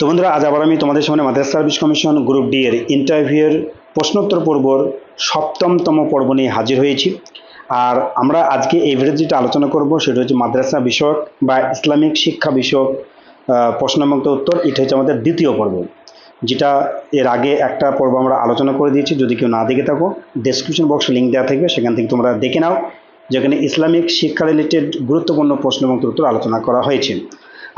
তো বন্ধুরা আজ আবার আমি তোমাদের সামনে Madrasah service commission group D এর ইন্টারভিউয়ের প্রশ্নোত্তর পর্বর সপ্তমতম পর্ব নিয়ে হাজির হয়েছি। আর আমরা আজকে এই ভিডিওতে যেটা আলোচনা করব সেটা হচ্ছে মাদ্রাসা বিষয়ক বা ইসলামিক শিক্ষা বিষয়ক আহ, প্রশ্ন এবং উত্তর। এটা হচ্ছে আমাদের দ্বিতীয় পর্ব যেটা এর আগে একটা পর্ব আমরা আলোচনা করে দিয়েছি। যদি কেউ না দেখে থাকো ডেসক্রিপশন বক্সে লিঙ্ক দেওয়া থাকবে সেখান থেকে তোমরা দেখে নাও যেখানে ইসলামিক শিক্ষা রিলেটেড গুরুত্বপূর্ণ প্রশ্ন এবং উত্তর আলোচনা করা হয়েছে।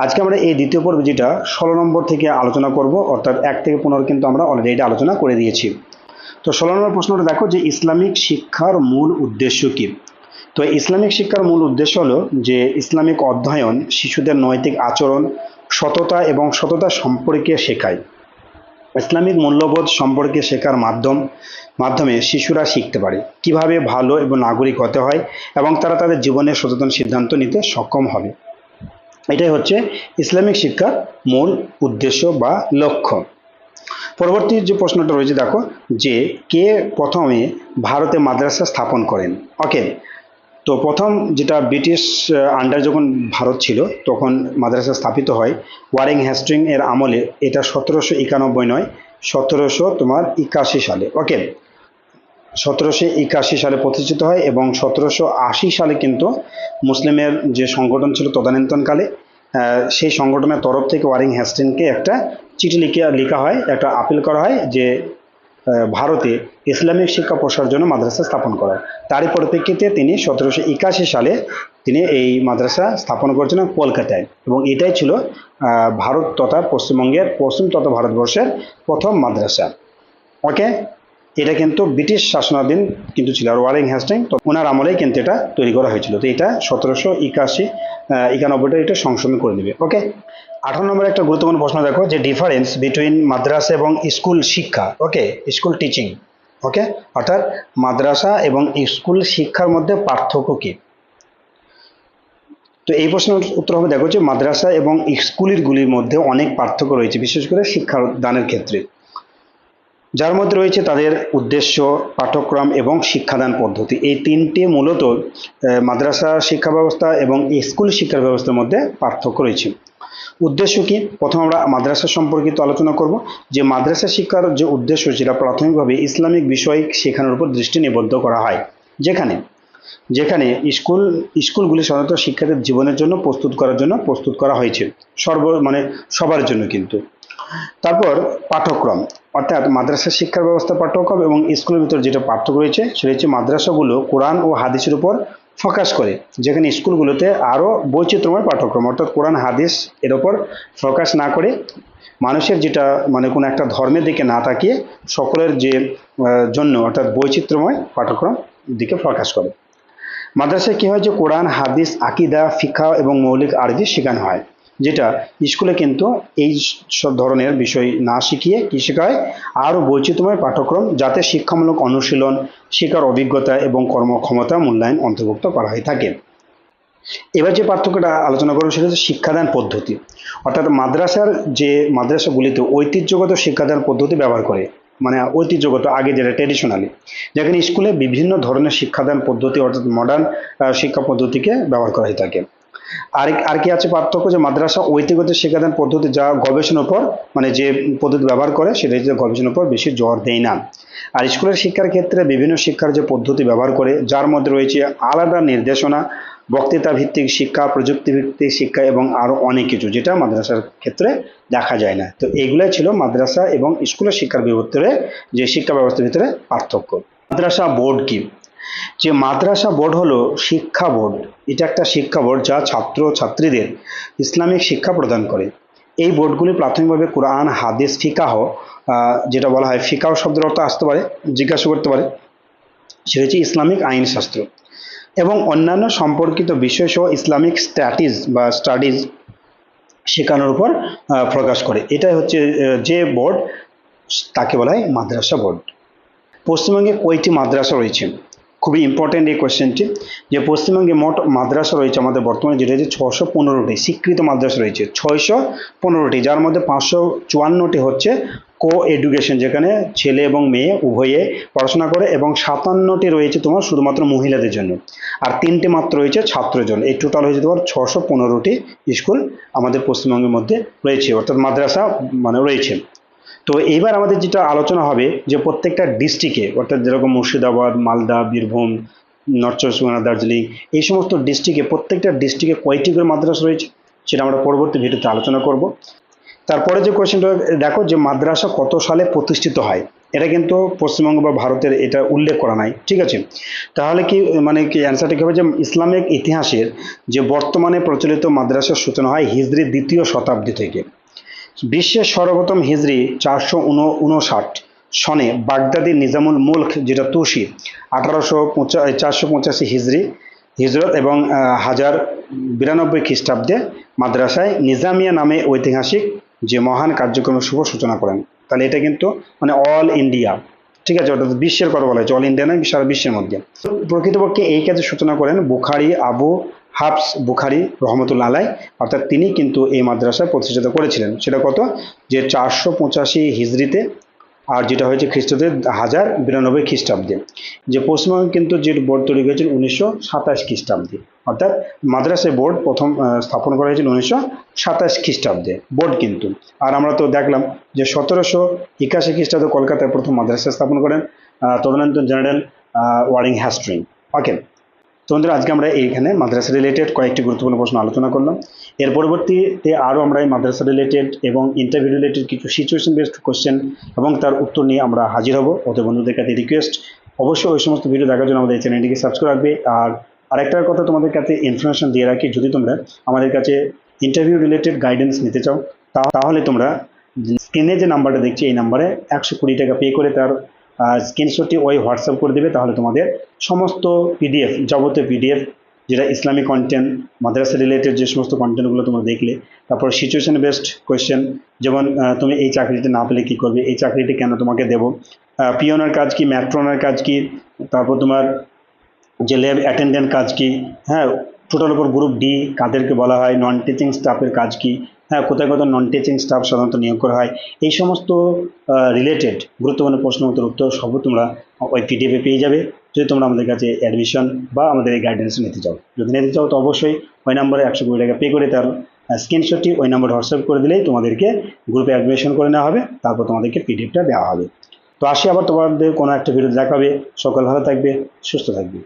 আজকে আমরা এই দ্বিতীয় পর্বে যেটা ষোলো নম্বর থেকে আলোচনা করব, অর্থাৎ এক থেকে পনেরো কিন্তু আমরা অলরেডি আলোচনা করে দিয়েছি। তো ষোলো নম্বর প্রশ্নটা দেখো যে ইসলামিক শিক্ষার মূল উদ্দেশ্য কী? তো ইসলামিক শিক্ষার মূল উদ্দেশ্য হলো যে ইসলামিক অধ্যয়ন শিশুদের নৈতিক আচরণ, সততা এবং সততা সম্পর্কে শেখায়। ইসলামিক মূল্যবোধ সম্পর্কে শেখার মাধ্যম, মাধ্যমে শিশুরা শিখতে পারে। কীভাবে ভালো এবং নাগরিক হতে হয় এবং তারা তাদের জীবনে সচেতন সিদ্ধান্ত নিতে সক্ষম হবে। এটাই হচ্ছে ইসলামিক শিক্ষার মূল উদ্দেশ্য বা লক্ষ্য। পরবর্তী যে প্রশ্নটা রয়েছে, দেখো, যে কে প্রথমে ভারতে মাদ্রাসা স্থাপন করেন? ওকে, তো প্রথম যেটা ব্রিটিশ আন্ডার যখন ভারত ছিল, তখন মাদ্রাসা স্থাপিত হয় ওয়ারিং হ্যাস্ট্রিং এর আমলে। এটা সতেরোশো একানব্বই নয়, সতেরোশো তোমার একাশি সালে। ওকে সতেরোশো একাশি সালে প্রতিষ্ঠিত হয় এবং সতেরোশো আশি সালে কিন্তু মুসলিমের যে সংগঠন ছিল তদানীন্তনকালে সেই সংগঠনের তরফ থেকে ওয়ারিং হ্যাস্টিনকে একটা চিঠি লিখে লেখা হয়, একটা আপিল করা হয় যে ভারতে ইসলামিক শিক্ষা প্রসার জন্য মাদ্রাসা স্থাপন করা। তারই পরিপ্রেক্ষিতে তিনি সতেরোশো একাশি সালে তিনি এই মাদ্রাসা স্থাপন করেছিলেন কলকাতায় এবং এটাই ছিল ভারত তথা পশ্চিমবঙ্গের পশ্চিম তথা ভারতবর্ষের প্রথম মাদ্রাসা ওকে এটা কিন্তু ব্রিটিশ শাসনাধীন কিন্তু ছিল আর ওয়ারিং হ্যাস্টিং তো ওনার আমলেই কিন্তু এটা তৈরি করা হয়েছিল। তো এটা সতেরোশো একাশি একানব্বইটা এটা সংশোধন করে নেবে ওকে? আঠারো নম্বর একটা গুরুত্বপূর্ণ প্রশ্ন দেখো, যে ডিফারেন্স বিটুইন মাদ্রাসা এবং স্কুল শিক্ষা, ওকে? স্কুল টিচিং ওকে? অর্থাৎ মাদ্রাসা এবং স্কুল শিক্ষার মধ্যে পার্থক্য কী? তো এই প্রশ্নের উত্তর হবে, দেখো যে মাদ্রাসা এবং স্কুলগুলির মধ্যে অনেক পার্থক্য রয়েছে, বিশেষ করে শিক্ষাদানের ক্ষেত্রে। যার মধ্যে রয়েছে তাদের উদ্দেশ্য, পাঠ্যক্রম এবং শিক্ষাদান পদ্ধতি। এই তিনটি মূলত মাদ্রাসা শিক্ষা ব্যবস্থা এবং স্কুল শিক্ষা ব্যবস্থার মধ্যে পার্থক্য রয়েছে। উদ্দেশ্য কি? প্রথম আমরা মাদ্রাসা সম্পর্কিত আলোচনা করব। যে মাদ্রাসা শিক্ষার যে উদ্দেশ্য, সেটা প্রাথমিকভাবে ইসলামিক বিষয় শেখানোর উপর দৃষ্টি নিবদ্ধ করা হয়। যেখানে যেখানে স্কুল, স্কুলগুলি সাধারণত শিক্ষার্থীর জীবনের জন্য প্রস্তুত করার জন্য প্রস্তুত করা হয়েছে। সর্ব মানে সবার জন্য কিন্তু। তারপর পাঠ্যক্রম। অর্থাৎ মাদ্রাসা শিক্ষা ব্যবস্থা পাঠ্যক্রম এবং স্কুলের ভিতর যেটা পার্থক্য রয়েছে, সেটা হচ্ছে মাদ্রাসাগুলো কোরআন ও হাদিসের উপর ফোকাস করে, যেখানে স্কুলগুলোতে আরও বৈচিত্র্যময় পাঠ্যক্রম, অর্থাৎ কোরআন, হাদিস এর ওপর ফোকাস না করে মানুষের যেটা মানে কোনো একটা ধর্মের দিকে না তাকিয়ে সকলের যে জন্য অর্থাৎ বৈচিত্র্যময় পাঠ্যক্রম দিকে ফোকাস করে। মাদ্রাসায় কী হয় যে কোরআন, হাদিস, আকিদা ফিকা এবং মৌলিক আরবি শেখানো হয়। যেটা স্কুলে কিন্তু এই সব ধরনের বিষয় না শিখিয়ে কি শেখায়? আরও বৈচিত্র্যময় পাঠ্যক্রম যাতে শিক্ষামূলক অনুশীলন শিকার অভিজ্ঞতা এবং কর্মক্ষমতা মূল্যায়ন অন্তর্ভুক্ত করা হয়ে থাকে। এবার যে পার্থক্যটা আলোচনা করব সেটা হচ্ছে শিক্ষাদান পদ্ধতি। অর্থাৎ মাদ্রাসার যে মাদ্রাসাগুলিতে ঐতিহ্যগত শিক্ষাদান পদ্ধতি ব্যবহার করে মানে ঐতিহ্যগত, আগে যেটা ট্রেডিশনালি যেখানে স্কুলে বিভিন্ন ধরনের শিক্ষাদান পদ্ধতি অর্থাৎ মডার্ন শিক্ষা পদ্ধতিকে ব্যবহার করা হয়ে থাকে। আর আর কি আছে পার্থক্য যে মাদ্রাসা ঐতিগত শিক্ষাদান পদ্ধতি যা গবেষণার উপর মানে যে পদ্ধতি ব্যবহার করে, সেটা হচ্ছে গবেষণার উপর বেশি জোর দেয় না। আর স্কুলের শিক্ষার ক্ষেত্রে বিভিন্ন শিক্ষার যে পদ্ধতি ব্যবহার করে, যার মধ্যে রয়েছে আলাদা নির্দেশনা বক্তৃতা ভিত্তিক শিক্ষা প্রযুক্তি ভিত্তিক শিক্ষা এবং আরও অনেক কিছু, যেটা মাদ্রাসার ক্ষেত্রে দেখা যায় না। তো এগুলাই ছিল মাদ্রাসা এবং স্কুলের শিক্ষার ভিতরে যে শিক্ষা ব্যবস্থার ভিতরে পার্থক্য। মাদ্রাসা বোর্ড কি? যে মাদ্রাসা বোর্ড হলো শিক্ষা বোর্ড। এটা একটা শিক্ষা বোর্ড যা ছাত্র ছাত্রীদের ইসলামিক শিক্ষা প্রদান করে। এই বোর্ডগুলি প্রাথমিকভাবে কোরআন, হাদিস, ফিকাহ যেটা বলা হয় ফিকাহ শব্দের অর্থ আসতে পারে, জিজ্ঞাসা করতে পারে। সেটা হচ্ছে ইসলামিক আইনশাস্ত্র। এবং অন্যান্য সম্পর্কিত বিষয় সহ ইসলামিক স্ট্যাটিস বা স্টাডিজ শেখানোর উপর প্রকাশ করে। এটাই হচ্ছে যে বোর্ড, তাকে বলা হয় মাদ্রাসা বোর্ড। পশ্চিমবঙ্গে কয়টি মাদ্রাসা রয়েছে? খুবই ইম্পর্টেন্ট এই কোয়েশ্চেনটি যে পশ্চিমবঙ্গে মোট মাদ্রাসা রয়েছে আমাদের বর্তমানে, যেটা হচ্ছে ছশো পনেরোটি, স্বীকৃত মাদ্রাসা রয়েছে ছয়শো পনেরোটি, যার মধ্যে পাঁচশো চুয়ান্নটি হচ্ছে কো এডুকেশন যেখানে ছেলে এবং মেয়ে উভয়ে পড়াশোনা করে, এবং সাতান্নটি রয়েছে তোমার শুধুমাত্র মহিলাদের জন্য। আর তিনটে মাত্র রয়েছে ছাত্রের জন্য এই টোটাল হয়েছে তোমার ছশো পনেরোটি স্কুল আমাদের পশ্চিমবঙ্গের মধ্যে রয়েছে, অর্থাৎ মাদ্রাসা মানে রয়েছে। তো এইবার আমাদের যেটা আলোচনা হবে যে প্রত্যেকটা ডিস্ট্রিক্টে অর্থাৎ যেরকম মুর্শিদাবাদ, মালদা, বীরভূম নর্থ চব্বিশ পরগনা দার্জিলিং এই সমস্ত ডিস্ট্রিক্টে প্রত্যেকটা ডিস্ট্রিক্টে কয়টি করে মাদ্রাসা রয়েছে, সেটা আমরা পরবর্তী ভিডিওতে আলোচনা করব। তারপরে যে কোয়েশ্চেনটা দেখো যে মাদ্রাসা কত সালে প্রতিষ্ঠিত হয়, এটা কিন্তু পশ্চিমবঙ্গ বা ভারতের এটা উল্লেখ করা নাই, ঠিক আছে? তাহলে কি মানে কি অ্যান্সারটা কি হবে? যে ইসলামিক ইতিহাসের যে বর্তমানে প্রচলিত মাদ্রাসার সূচনা হয় হিজরি দ্বিতীয় শতাব্দী থেকে। বিশ্বের সর্বপ্রথম হিজরি চারশো উনষাট সনে বাগদাদি নিজামুল মুলক, যেটা তুষি আঠারোশো চারশো পঁচাশি হিজরি হিজরত এবং হাজার বিরানব্বই খ্রিস্টাব্দে মাদ্রাসায় নিজামিয়া নামে ঐতিহাসিক যে মহান কার্যক্রমের শুভ সূচনা করেন। তাহলে এটা কিন্তু মানে অল ইন্ডিয়া ঠিক আছে? অর্থাৎ বিশ্বের কথা বলা হয়েছে অল ইন্ডিয়া নয়, সারা বিশ্বের মধ্যে। প্রকৃতপক্ষে এই কাজের সূচনা করেন বুখারি, আবু হাফস বুখারি রহমতুল্লাহ আলাই অর্থাৎ তিনি কিন্তু এই মাদ্রাসা প্রতিষ্ঠিত করেছিলেন। সেটা কত? যে চারশো পঁচাশি হিজড়িতে আর যেটা হয়েছে খ্রিস্টদের হাজার বিরানব্বই খ্রিস্টাব্দে। যে পশ্চিমবঙ্গে কিন্তু যে বোর্ড তৈরি হয়েছিল উনিশশো সাতাশ খ্রিস্টাব্দে, অর্থাৎ মাদ্রাসা বোর্ড প্রথম স্থাপন করা হয়েছিল উনিশশো সাতাশ খ্রিস্টাব্দে, বোর্ড কিন্তু। আর আমরা তো দেখলাম যে সতেরোশো একাশি খ্রিস্টাব্দে কলকাতায় প্রথম মাদ্রাসা স্থাপন করেন তদানীন্তন জেনারেল ওয়ারিং হ্যাস্ট্রিং ওকে তো বন্ধুরা, আজকে আমরা এইখানে মাদ্রাসা রিলেটেড কয়েকটি গুরুত্বপূর্ণ প্রশ্ন আলোচনা করলাম। এর পরবর্তীতে আরও আমরা এই মাদ্রাসা রিলেটেড এবং ইন্টারভিউ রিলেটেড কিছু সিচুয়েশন বেসড কোশ্চেন এবং তার উত্তর নিয়ে আমরা হাজির হব। ওদের বন্ধুদের কাছে রিকোয়েস্ট অবশ্যই ওই সমস্ত ভিডিও দেখার জন্য আমাদের চ্যানেলটিকে সাবস্ক্রাইব রাখবে। আর আরেকটা কথা তোমাদের কাছে ইনফরমেশন দিয়ে রাখি, যদি তোমরা আমাদের কাছে ইন্টারভিউ রিলেটেড গাইডেন্স নিতে চাও তাহলে তোমরা স্ক্রিনে যে নাম্বারটা দেখছি, এই নাম্বারে একশো কুড়ি টাকা পে করে তার স্ক্রিনশটটি ওই হোয়াটসঅ্যাপ করে দেবে, তাহলে তোমাদের সমস্ত পিডিএফ যাবতীয় পিডিএফ যেটা ইসলামিক কন্টেন্ট মাদ্রাসা রিলেটেড যে সমস্ত কন্টেন্টগুলো তোমরা দেখলে, তারপর সিচুয়েশন বেসড কোয়েশ্চেন যেমন তুমি এই চাকরিটি না পেলে কী করবে, এই চাকরিটি কেন তোমাকে দেবো পিওনের কাজ কি, ম্যাট্রনের কাজ কি, তারপর তোমার যে ল্যাব অ্যাটেন্ডেন্ট কাজ কি হ্যাঁ টোটাল উপর গ্রুপ ডি কাদেরকে বলা হয় নন টিচিং স্টাফের কাজ কি হ্যাঁ কোথায় কোথায় নন টিচিং স্টাফ সাধারণত নিয়োগ করা হয়, এই সমস্ত রিলেটেড গুরুত্বপূর্ণ প্রশ্ন উত্তর উত্তর সব তোমরা ওই পিডিএফে পেয়ে যাবে। যদি তোমরা আমাদের কাছে অ্যাডমিশন বা আমাদের এই গাইডেন্স নিতে চাও। যদি নিতে চাও, তো অবশ্যই ওই নম্বরে একশো কুড়ি টাকা পে করে তার স্ক্রিনশটটি ওই নম্বর হোয়াটসঅ্যাপ করে দিলেই তোমাদেরকে গ্রুপে অ্যাডমিশন করে নেওয়া হবে, তারপর তোমাদেরকে পিডিএফটা দেওয়া হবে। তো আসি আবার তোমাদের কোনো একটা ভিডিও দেখাবে সকল ভালো থাকবে, সুস্থ থাকবে।